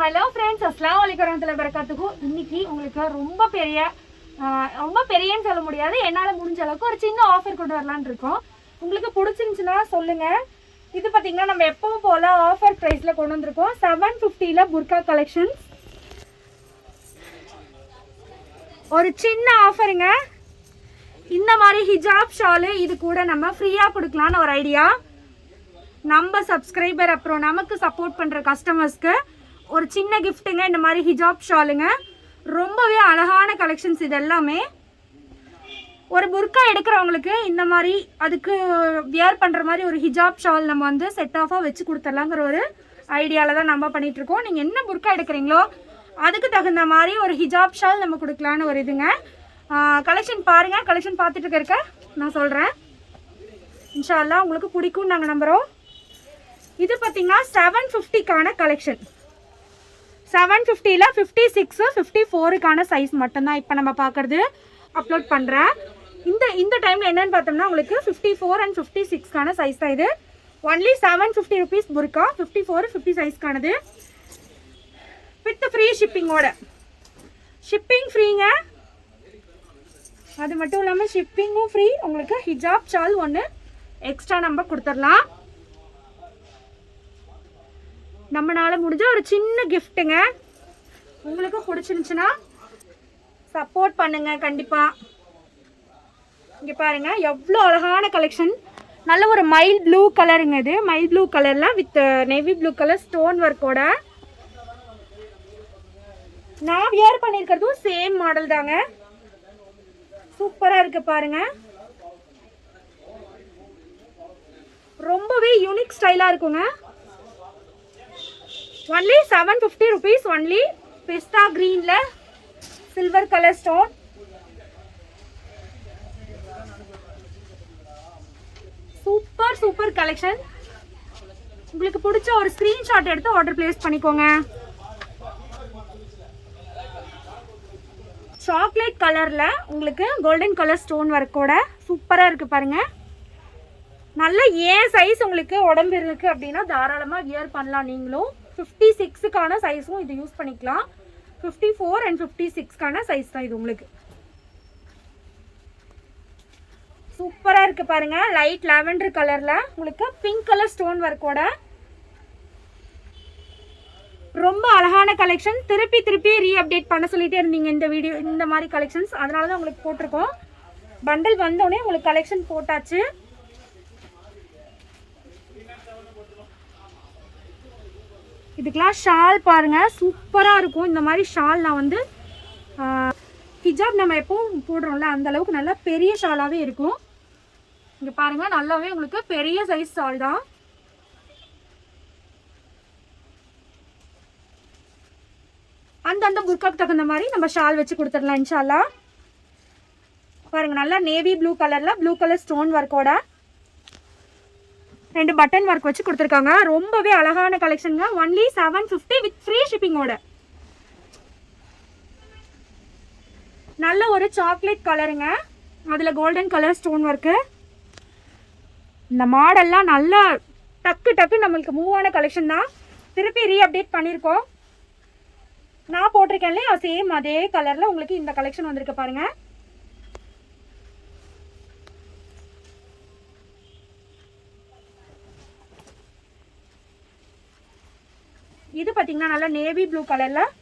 Hello friends அஸ்லாம் வலைக்கம் வரமத்துல வரகாத்துக்கும் இன்னைக்கு உங்களுக்கு ரொம்ப பெரிய ரொம்ப பெரியன்னு சொல்ல முடியாது. என்னால் முடிஞ்ச அளவுக்கு ஒரு சின்ன ஆஃபர் கொண்டு வரலான் இருக்கோம். உங்களுக்கு பிடிச்சிருந்துச்சுன்னா சொல்லுங்கள் இது பார்த்தீங்கன்னா நம்ம எப்பவும் போல் ஆஃபர் ப்ரைஸில் கொண்டு வந்திருக்கோம். செவன் ஃபிஃப்டியில் புர்கா கலெக்ஷன்ஸ் ஒரு சின்ன ஆஃபருங்க இந்த மாதிரி ஹிஜாப் ஷாலு இது கூட நம்ம ஃப்ரீயாக கொடுக்கலான்னு ஒரு ஐடியா நம்ம சப்ஸ்கிரைபர் அப்புறம் நமக்கு சப்போர்ட் பண்ணுற கஸ்டமர்ஸ்க்கு ஒரு சின்ன கிஃப்ட்டுங்க இந்த மாதிரி ஹிஜாப் ஷாலுங்க ரொம்பவே அழகான கலெக்ஷன்ஸ் இது எல்லாமே ஒரு புர்கா எடுக்கிறவங்களுக்கு இந்த மாதிரி அதுக்கு வியர் பண்ணுற மாதிரி ஒரு ஹிஜாப் ஷால் நம்ம வந்து செட் ஆஃபாக வச்சு கொடுத்துடலாங்கிற ஒரு ஐடியாவில் தான் நம்ம பண்ணிகிட்ருக்கோம் இருக்கோம் நீங்கள் என்ன புர்கா எடுக்கிறீங்களோ அதுக்கு தகுந்த மாதிரி ஒரு ஹிஜாப் ஷால் நம்ம கொடுக்கலான்னு ஒரு இதுங்க. கலெக்ஷன் பாருங்கள் கலெக்ஷன் பார்த்துட்டு இருக்க நான் சொல்கிறேன் இன்ஷா அல்லாஹ் உங்களுக்கு பிடிக்கும்னு நாங்கள் நம்புகிறோம் இது பார்த்தீங்கன்னா செவன் ஃபிஃப்டிக்கான கலெக்ஷன் செவன் ஃபிஃப்டியில் ஃபிஃப்டி சிக்ஸு ஃபிஃப்டி ஃபோருக்கான சைஸ் மட்டும்தான் இப்போ நம்ம பார்க்குறது. அப்லோட் பண்ணுறேன் இந்த இந்த டைமில் என்னென்னு பார்த்தோம்னா உங்களுக்கு ஃபிஃப்டி ஃபோர் அண்ட் ஃபிஃப்டி சிக்ஸ்க்கான சைஸ் தான் இது. ஒன்லி செவன் ஃபிஃப்டி ருபீஸ் புர்கா ஃபிஃப்டி ஃபோர் ஃபிஃப்டி சைஸ்க்கானது வித் ஃப்ரீ ஷிப்பிங்கோட ஷிப்பிங் ஃப்ரீங்க அது மட்டும் இல்லாமல் ஷிப்பிங்கும் ஃப்ரீ உங்களுக்கு ஹிஜாப் ஷால் ஒன்று எக்ஸ்ட்ரா நம்ம கொடுத்துடலாம். நம்மளால முடிஞ்ச ஒரு சின்ன கிஃப்ட்டுங்க உங்களுக்கும் பிடிச்சிருந்துச்சுன்னா சப்போர்ட் பண்ணுங்க கண்டிப்பா. இங்க பாருங்க எவ்வளோ அழகான கலெக்ஷன் நல்ல ஒரு மைல் ப்ளூ கலருங்க இது. மைல் ப்ளூ கலர்ல with navy blue colour stone ஒர்க்கோட நான் வியர் பண்ணியிருக்கிறதும் சேம் மாடல் தாங்க. சூப்பரா இருக்கு பாருங்க. ரொம்பவே யூனிக் ஸ்டைலா இருக்குங்க. Only seven fifty rupees only பிஸ்தா க்ரீனில் silver colour stone super super collection உங்களுக்கு பிடிச்ச ஒரு ஸ்க்ரீன்ஷாட் எடுத்து ஆர்டர் பிளேஸ் பண்ணிக்கோங்க. சாக்லேட் கலரில் உங்களுக்கு கோல்டன் கலர் ஸ்டோன் ஒர்க்கோட சூப்பராக இருக்குது பாருங்கள் நல்ல ஏன் சைஸ் உங்களுக்கு உடம்பு இருக்குது அப்படின்னா தாராளமாக வியர் பண்ணலாம் நீங்களும். ஃபிஃப்டி சிக்ஸுக்கான சைஸும் இது யூஸ் பண்ணிக்கலாம். ஃபிஃப்டி ஃபோர் அண்ட் ஃபிஃப்டி சிக்ஸ்க்கான சைஸ் தான் இது உங்களுக்கு. சூப்பராக இருக்குது பாருங்கள் லைட் லாவெண்டர் கலரில் உங்களுக்கு பிங்க் கலர் ஸ்டோன் ஒர்க்கோட ரொம்ப அழகான கலெக்ஷன் திருப்பி திருப்பி ரீ அப்டேட் பண்ண சொல்லிகிட்டே இருந்தீங்க இந்த வீடியோ இந்த மாதிரி கலெக்ஷன்ஸ் அதனால தான் உங்களுக்கு போட்டிருக்கோம். பண்டில் வந்தோடனே உங்களுக்கு கலெக்ஷன் போட்டாச்சு. இதுக்கெலாம் ஷால் பாருங்க. சூப்பராக இருக்கும். இந்த மாதிரி ஷால் நான் வந்து ஹிஜாப் நம்ம எப்பவும் போடுறோம்ல அந்த அளவுக்கு நல்லா பெரிய ஷாலாகவே இருக்கும். இங்கே பாருங்கள் நல்லாவே உங்களுக்கு பெரிய சைஸ் ஷால் தான். அந்தந்த புர்காக்கு தகுந்த மாதிரி நம்ம ஷால் வச்சு கொடுத்துடலாம் இன்ஷால்லா. பாருங்கள் நல்லா நேவி ப்ளூ கலரில் ப்ளூ கலர் ஸ்டோன் ஒர்க்கோட ரெண்டு பட்டன் ஒர்க் வச்சு கொடுத்துருக்காங்க. ரொம்பவே அழகான கலெக்ஷனுங்க only seven fifty with free ஷிப்பிங்கோட நல்ல ஒரு சாக்லேட் கலருங்க அதில் கோல்டன் கலர் ஸ்டோன் ஒர்க்கு இந்த மாடல்லாம் நல்லா டக்கு டக்கு நம்மளுக்கு மூவ் ஆன கலெக்ஷன் தான். திருப்பி ரீ அப்டேட் பண்ணியிருக்கோம் நான் போட்டிருக்கேன் இல்லையா சேம் அதே கலரில் உங்களுக்கு இந்த கலெக்ஷன் வந்திருக்கு பாருங்கள் இது பார்த்தீங்கன்னா நல்லா நேவி ப்ளூ கலரில்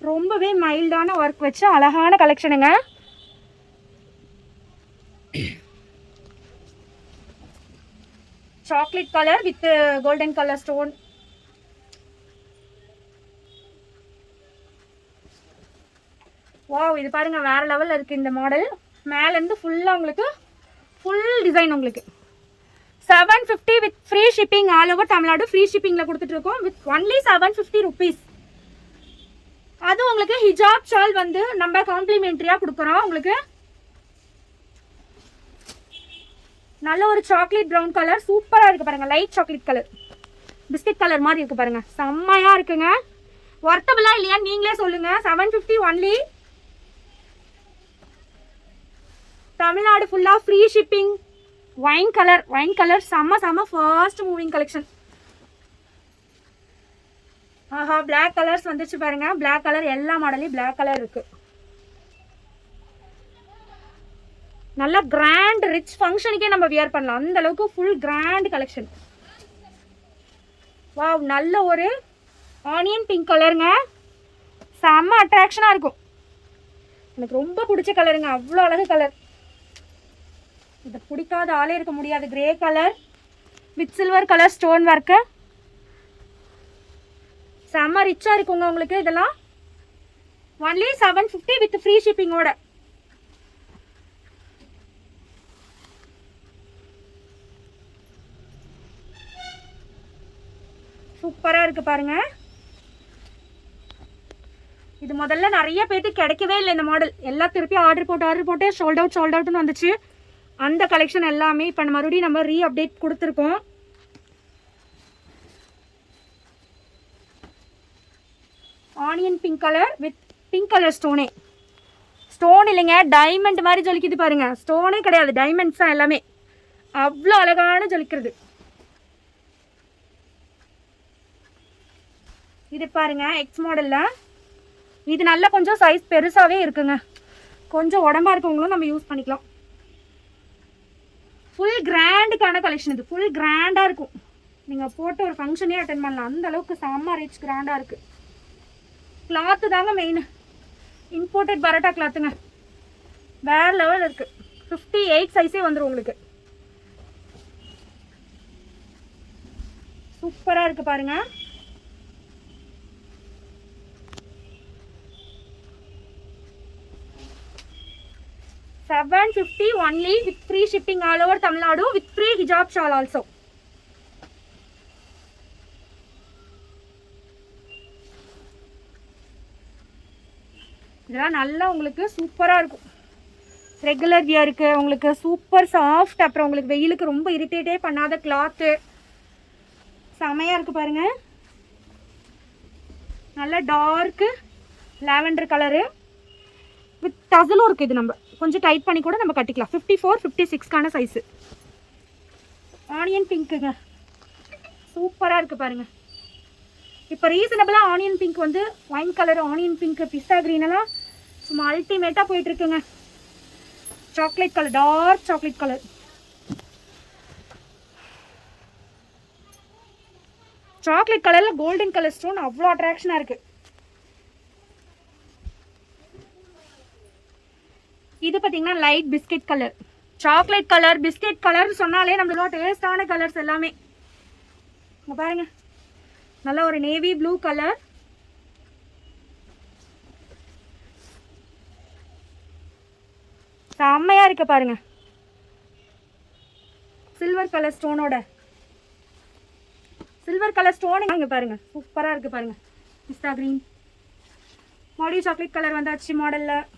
ரொம்பவே மைல்டான ஒர்க் வச்சு அழகான கலெக்ஷனுங்க chocolate colour with golden colour stone wow இது பாருங்க வேற லெவலில் இருக்குது இந்த மாடல் மேலேருந்து ஃபுல்லாக உங்களுக்கு ஃபுல் டிசைன் உங்களுக்கு. Seven fifty with free shipping all over Tamil Nadu free ஷிப்பிங்கில் கொடுத்துட்டு இருக்கோம். With only seven fifty rupees அது உங்களுக்கு ஹிஜாப் ஷால் வந்து நம்ம காம்ப்ளிமெண்ட்ரியாக கொடுக்குறோம். உங்களுக்கு நல்ல ஒரு சாக்லேட் ப்ரௌன் கலர் சூப்பராக இருக்கு பாருங்க. Light chocolate colour biscuit colour மாதிரி இருக்கு பாருங்க. செம்மையாக இருக்குங்க. ஒர்த்தபிளாக இல்லையா நீங்களே சொல்லுங்க. செவன் ஃபிஃப்டி ஒன்லி தமிழ்நாடு ஃபுல்லாக free shipping wine colour wine colour செம்ம செம்ம ஃபர்ஸ்ட் மூவிங் கலெக்ஷன் ஆஹா பிளாக் கலர்ஸ் வந்துச்சு பாருங்க. பிளாக் கலர் எல்லா மாடலையும் பிளாக் கலர் இருக்கு. நல்ல கிராண்ட் ரிச் ஃபங்க்ஷனுக்கே நம்ம வியர் பண்ணலாம். அந்த அளவுக்கு ஃபுல் கிராண்ட் கலெக்ஷன் வாவ் நல்ல ஒரு ஆனியன் பிங்க் கலருங்க செம்ம அட்ராக்ஷனாக இருக்கும். எனக்கு ரொம்ப பிடிச்ச கலருங்க அவ்வளோ அழகு கலர் இது பிடிக்காத ஆளே இருக்க முடியாது. Grey colour with silver colour stone work செம்ம ரிச்சாக இருக்குங்க உங்களுக்கு இதெல்லாம். Only seven fifty with free ஷிப்பிங்கோட சூப்பராக இருக்குது பாருங்க. இது முதல்ல நிறைய பேர்த்துக்கு கிடைக்கவே இல்லை இந்த மாடல் எல்லாம் திருப்பி ஆர்டர் போட்டு ஆர்டர் போட்டு சோல்ட் அவுட் சோல்ட் அவுட்னு வந்துச்சு. அந்த கலெக்ஷன் எல்லாமே இப்போ மறுபடியும் நம்ம ரீ அப்டேட் கொடுத்துருக்கோம் onion pink colour with pink colour ஸ்டோனே stone இல்லைங்க டைமண்ட் மாதிரி ஜொலிக்குது பாருங்க. ஸ்டோனே கிடையாது டைமண்ட்ஸ் தான் எல்லாமே. அவ்வளோ அழகான ஜொலிக்கிறது. இது பாருங்க எக்ஸ் மாடலில் இது நல்லா கொஞ்சம் சைஸ் பெருசாகவே இருக்குங்க. கொஞ்சம் உடம்பா இருக்கவங்களும் நம்ம யூஸ் பண்ணிக்கலாம். ஃபுல் கிராண்டுக்கான கலெக்ஷன் இது. ஃபுல் கிராண்டாக இருக்கும். நீங்கள் போட்டு ஒரு ஃபங்க்ஷனே அட்டன் பண்ணலாம். அந்த அளவுக்கு செம்ம ரிச் கிராண்டாக இருக்குது கிளாத்து தாங்க மெயின் இம்போர்ட்டட் பரோட்டா கிளாத்துங்க வேறு லெவல் இருக்குது ஃபிஃப்டி எயிட் சைஸே வந்துடும் உங்களுக்கு. சூப்பராக இருக்குது பாருங்கள் seven fifty only with free shipping all over Tamil Nadu with free hijab shawl also இதெல்லாம் நல்லா உங்களுக்கு சூப்பராக இருக்கும். ரெகுலர் வியருக்கு உங்களுக்கு சூப்பர் சாஃப்ட் அப்புறம் உங்களுக்கு வெயிலுக்கு ரொம்ப இரிட்டேட்டே பண்ணாத கிளாத்து செமையாக இருக்குது பாருங்கள் நல்ல டார்க்கு லாவெண்டர் கலரு வித் டசலும் இருக்குது இது நம்ம. கொஞ்சம் டைட் பண்ணி கூட நம்ம கட்டிக்கலாம். ஃபிஃப்டி ஃபோர் ஃபிஃப்டி சிக்ஸ்க்கான சைஸு ஆனியன் பிங்க்குங்க சூப்பராக இருக்குது பாருங்கள் இப்போ ரீசனபிளாக ஆனியன் பிங்க் வந்து wine colour onion pink pista க்ரீனெல்லாம் சும்மா அல்டிமேட்டாக போயிட்டுருக்குங்க chocolate colour dark chocolate colour chocolate கலரில் கோல்டன் கலர் ஸ்டோன் அவ்வளோ அட்ராக்ஷனாக இருக்குது இது பார்த்தீங்கன்னா light biscuit colour chocolate colour biscuit கலர்னு சொன்னாலே நம்மளோட டேஸ்டான கலர்ஸ் எல்லாமே. இங்கே பாருங்க. நல்ல ஒரு நேவி ப்ளூ கலர் செம்மையாக இருக்கு பாருங்க. சில்வர் கலர் ஸ்டோனோட சில்வர் கலர் ஸ்டோன் இங்க பாருங்க. சூப்பராக இருக்கு பாருங்க. பிஸ்தா க்ரீன் மறுபடியும் சாக்லேட் கலர் வந்தாச்சு மாடலில்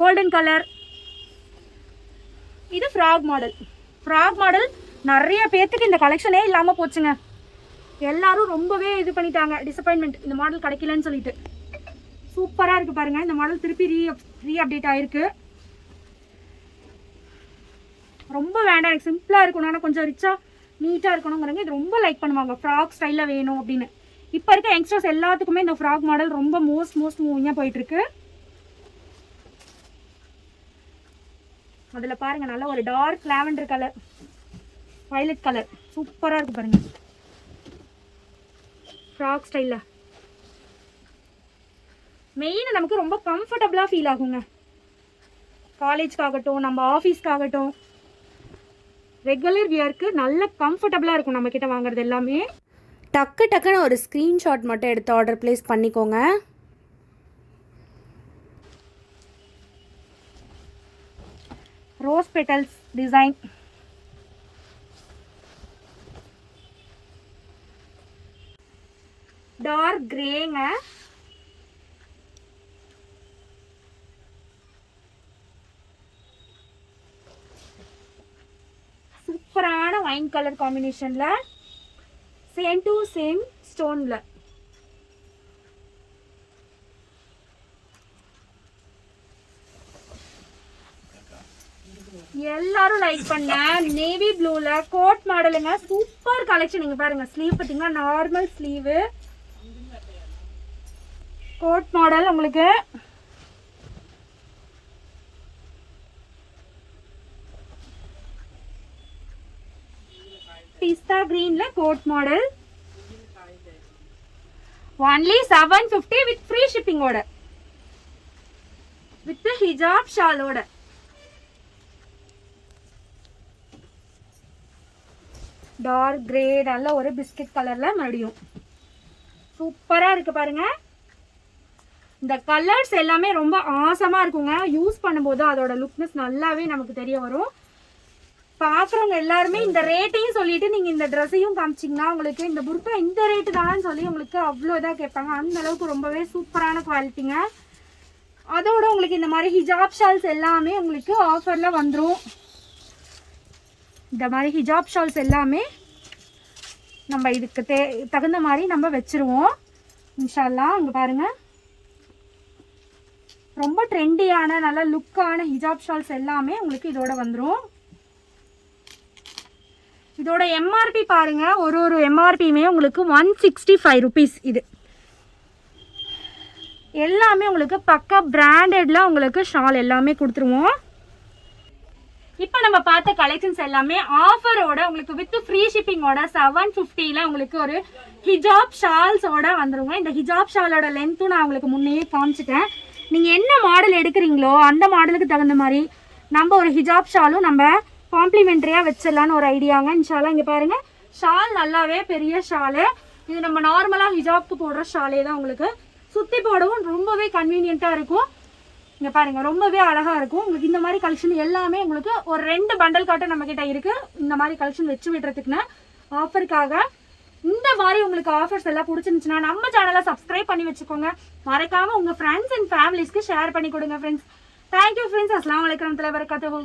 கோல்டன் கலர் இது ஃப்ராக் மாடல் ஃப்ராக் மாடல் நிறைய பேர்த்துக்கு இந்த கலெக்ஷனே இல்லாமல் போச்சுங்க. எல்லாரும் ரொம்பவே இது பண்ணிட்டாங்க. டிசப்பாயின்மெண்ட் இந்த மாடல் கிடைக்கலன்னு சொல்லிட்டு. சூப்பராக இருக்குது பாருங்கள் இந்த மாடல் திருப்பி ரீ ரீ அப்டேட் ஆகிருக்கு ரொம்ப வேண்டாம். எனக்கு சிம்பிளாக இருக்கணும். ஆனால் கொஞ்சம் ரிச்சாக நீட்டாக இருக்கணுங்கிறவங்க இது ரொம்ப லைக் பண்ணுவாங்க. ஃப்ராக் ஸ்டைலில் வேணும் அப்படின்னு. இப்போ இருக்க யங்ஸ்டர்ஸ் எல்லாத்துக்குமே இந்த ஃப்ராக் மாடல் ரொம்ப மோஸ்ட் மோஸ்ட் மூவிங்காக போயிட்டுருக்கு அதில் பாருங்க நல்ல ஒரு dark lavender colour violet colour சூப்பராக இருக்கு பாருங்க. ஃப்ராக் ஸ்டைலில் மெயின் நமக்கு ரொம்ப கம்ஃபர்டபுளாக ஃபீல் ஆகுங்க. காலேஜ்க்காகட்டும் நம்ம ஆஃபீஸ்க்காகட்டும் ரெகுலர் வியர்க்கு நல்ல கம்ஃபர்டபுளாக இருக்கும் நம்மக்கிட்ட வாங்குறது எல்லாமே. டக்கு டக்குன்னு ஒரு ஸ்க்ரீன்ஷாட் மட்டும் எடுத்து ஆர்டர் ப்ளேஸ் பண்ணிக்கோங்க. ரோஸ் பெட்டல்ஸ் டிசைன் டார்க் கிரேங்க சூப்பரான ஒயின் கலர் காம்பினேஷனில் சேம் டு சேம் ஸ்டோனில் எல்லாரும் லைக் பண்ண நேவி ப்ளூல கோட் மாடலுங்க சூப்பர் கலெக்ஷன் நீங்க பாருங்க. ஸ்லீவ் பார்த்தீங்கன்னா நார்மல் ஸ்லீவு கோட் மாடல் உங்களுக்கு. பிஸ்தா கிரீன்ல coat model only seven fifty with free ஷிப்பிங்கோட with ஹிஜாப் ஷாலோட டார்க் கிரே நல்ல ஒரு பிஸ்கட் கலரில் மறுபடியும். சூப்பராக இருக்குது பாருங்கள் இந்த கலர்ஸ் எல்லாமே ரொம்ப ஆசமாக இருக்குங்க. யூஸ் பண்ணும்போது அதோட லுக்னஸ் நல்லாவே நமக்கு தெரிய வரும். பார்க்குறவங்க எல்லாருமே இந்த ரேட்டையும் சொல்லிட்டு நீங்கள் இந்த ட்ரெஸ்ஸையும் காமிச்சிங்கன்னா உங்களுக்கு இந்த புர்கா இந்த ரேட்டு தான் சொல்லி உங்களுக்கு அவ்வளோ இதாக கேட்பாங்க. அந்த அளவுக்கு ரொம்பவே சூப்பரான குவாலிட்டிங்க அதோட உங்களுக்கு இந்த மாதிரி ஹிஜாப் ஷால்ஸ் எல்லாமே உங்களுக்கு ஆஃபரில் வந்துடும் இந்த மாதிரி ஹிஜாப் ஷால்ஸ் எல்லாமே நம்ம இதுக்கு தே தகுந்த மாதிரி நம்ம வச்சுருவோம். இன்ஷால்லா அங்கே பாருங்கள் ரொம்ப ட்ரெண்டியான நல்ல லுக்கான ஹிஜாப் ஷால்ஸ் எல்லாமே உங்களுக்கு இதோட வந்துடும் இதோட எம்ஆர்பி பாருங்கள் ஒரு ஒரு எம்ஆர்பியுமே உங்களுக்கு ஒன் சிக்ஸ்டி ஃபைவ் ருபீஸ் இது. எல்லாமே உங்களுக்கு பக்கா பிராண்டட்லாம் உங்களுக்கு ஷால் எல்லாமே கொடுத்துருவோம். நம்ம பார்த்த கலெக்ஷன்ஸ் எல்லாமே ஆஃபரோட உங்களுக்கு வித் ஃப்ரீ ஷிப்பிங்கோட செவன் ஃபிஃப்டியில் உங்களுக்கு ஒரு ஹிஜாப் ஷால்ஸோட வந்துருங்க. இந்த ஹிஜாப் ஷாலோட லென்த்தும் நான் உங்களுக்கு முன்னையே காமிச்சிட்டேன். நீங்கள் என்ன மாடல் எடுக்கிறீங்களோ அந்த மாடலுக்கு தகுந்த மாதிரி நம்ம ஒரு ஹிஜாப் ஷாலும் நம்ம காம்ப்ளிமெண்ட்ரியாக வச்சிடலான்னு ஒரு ஐடியாங்க இன்ஷாலாம் இங்கே பாருங்கள் ஷால் நல்லாவே பெரிய ஷாலு இது நம்ம நார்மலாக ஹிஜாப்க்கு போடுற ஷாலே தான் உங்களுக்கு சுற்றி போடவும் ரொம்பவே கன்வீனியண்ட்டாக இருக்கும். இங்கே பாருங்கள் ரொம்பவே அழகாக இருக்கும். உங்களுக்கு இந்த மாதிரி கலெக்ஷன் எல்லாமே உங்களுக்கு ஒரு ரெண்டு பண்டல் காட்டும் நம்மக்கிட்ட இருக்குது இந்த மாதிரி கலெக்ஷன் வச்சு விடுறதுக்குன்னு ஆஃபருக்காக இந்த மாதிரி உங்களுக்கு ஆஃபர்ஸ் எல்லாம் பிடிச்சிருந்துச்சுன்னா நம்ம சேனலை சப்ஸ்கிரைப் பண்ணி வச்சுக்கோங்க. மறக்காமல் உங்கள் ஃப்ரெண்ட்ஸ் அண்ட் ஃபேமிலிஸ்க்கு ஷேர் பண்ணி கொடுங்க ஃப்ரெண்ட்ஸ் தேங்க்யூ ஃப்ரெண்ட்ஸ் அஸ்லாம் வலைக்கம் வரகாத்துஹு